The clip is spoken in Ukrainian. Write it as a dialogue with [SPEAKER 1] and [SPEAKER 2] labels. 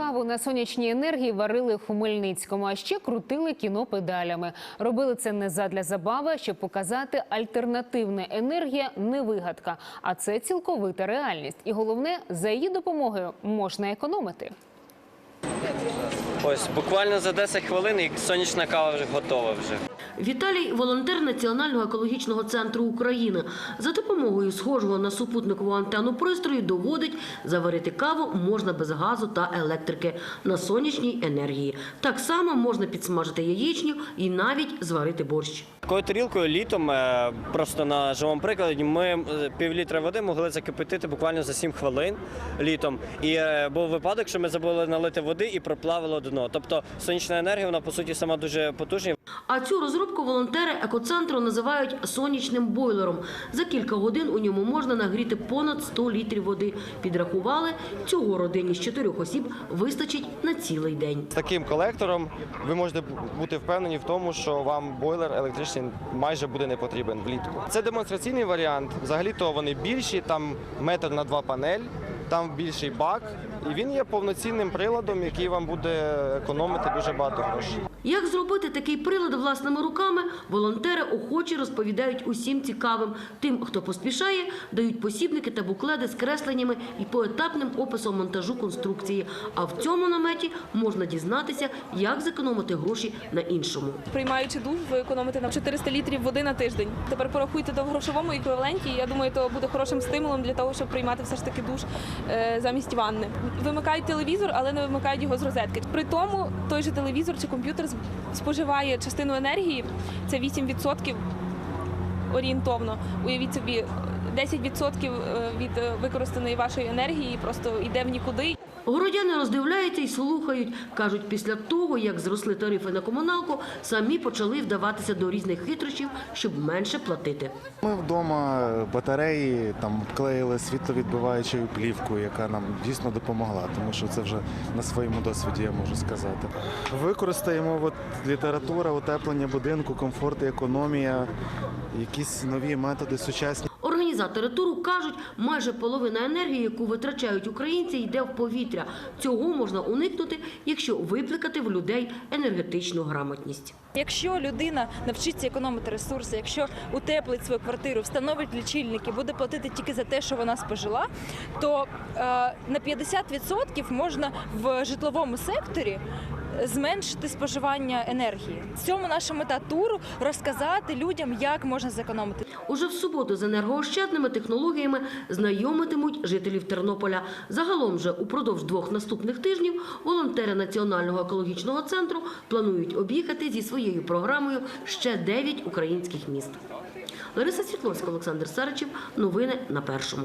[SPEAKER 1] Каву на сонячній енергії варили в Хмельницькому, а ще крутили кіно педалями. Робили це не задля забави, а щоб показати, альтернативна енергія не вигадка, а це цілковита реальність. І головне, за її допомогою можна економити.
[SPEAKER 2] Ось буквально за 10 хвилин і сонячна кава вже готова вже.
[SPEAKER 3] Віталій волонтер Національного екологічного центру України. За допомогою схожого на супутникову антенну пристрою доводить, заварити каву можна без газу та електрики на сонячній енергії. Так само можна підсмажити яєчню і навіть зварити борщ.
[SPEAKER 2] Такою тарілкою літом, е, просто на живому прикладі, ми е, пів літра води могли закипятити буквально за 7 хвилин літом. І е, був випадок, що ми забули налити води і проплавило дно. Тобто сонячна енергія, вона по суті сама дуже потужна.
[SPEAKER 3] А цю розробку волонтери екоцентру називають сонячним бойлером. За кілька годин у ньому можна нагріти понад 100 літрів води. Підрахували, цього родині з чотирьох осіб вистачить на цілий день.
[SPEAKER 4] З таким колектором ви можете бути впевнені в тому, що вам бойлер електричний майже буде не потрібен влітку. Це демонстраційний варіант. Взагалі-то вони більші, там метр на два панель, там більший бак, і він є повноцінним приладом, який вам буде економити дуже багато грошей.
[SPEAKER 3] Як зробити такий прилад власними руками, волонтери охоче розповідають усім цікавим. Тим, хто поспішає, дають посібники та буклети з кресленнями і поетапним описом монтажу конструкції. А в цьому наметі можна дізнатися, як зекономити гроші на іншому.
[SPEAKER 5] Приймаючи душ, ви економите на 400 літрів води на тиждень. Тепер порахуйте в грошовому еквіваленті. Я думаю, то буде хорошим стимулом для того, щоб приймати все ж таки душ замість ванни. Вимикають телевізор, але не вимикають його з розетки. При тому той же телевізор чи комп'ютер споживає частину енергії, це 8% орієнтовно. Уявіть собі, 10% від е, використаної вашої енергії просто йде в нікуди.
[SPEAKER 3] Городяни роздивляються і слухають. Кажуть, після того, як зросли тарифи на комуналку, самі почали вдаватися до різних хитрощів, щоб менше платити.
[SPEAKER 6] Ми вдома батареї там клеїли світловідбиваючою плівкою, яка нам дійсно допомогла, тому що це вже на своєму досвіді я можу сказати. Використаємо от література, утеплення будинку, комфорт і економія, якісь нові методи сучасні.
[SPEAKER 3] Організатори туру кажуть, майже половина енергії, яку витрачають українці, йде в повітря. Цього можна уникнути, якщо викликати в людей енергетичну грамотність.
[SPEAKER 7] Якщо людина навчиться економити ресурси, якщо утеплить свою квартиру, встановить лічильники, буде платити тільки за те, що вона спожила, то е, на 50% можна в житловому секторі зменшити споживання енергії. В цьому наша мета туру розказати людям, як можна зекономити.
[SPEAKER 3] Уже в суботу з енергоощадними технологіями знайомитимуть жителів Тернополя. Загалом же упродовж двох наступних тижнів волонтери Національного екологічного центру планують об'їхати зі своєю програмою ще 9 українських міст. Лариса Світловська, Олександр Саричів. Новини на першому.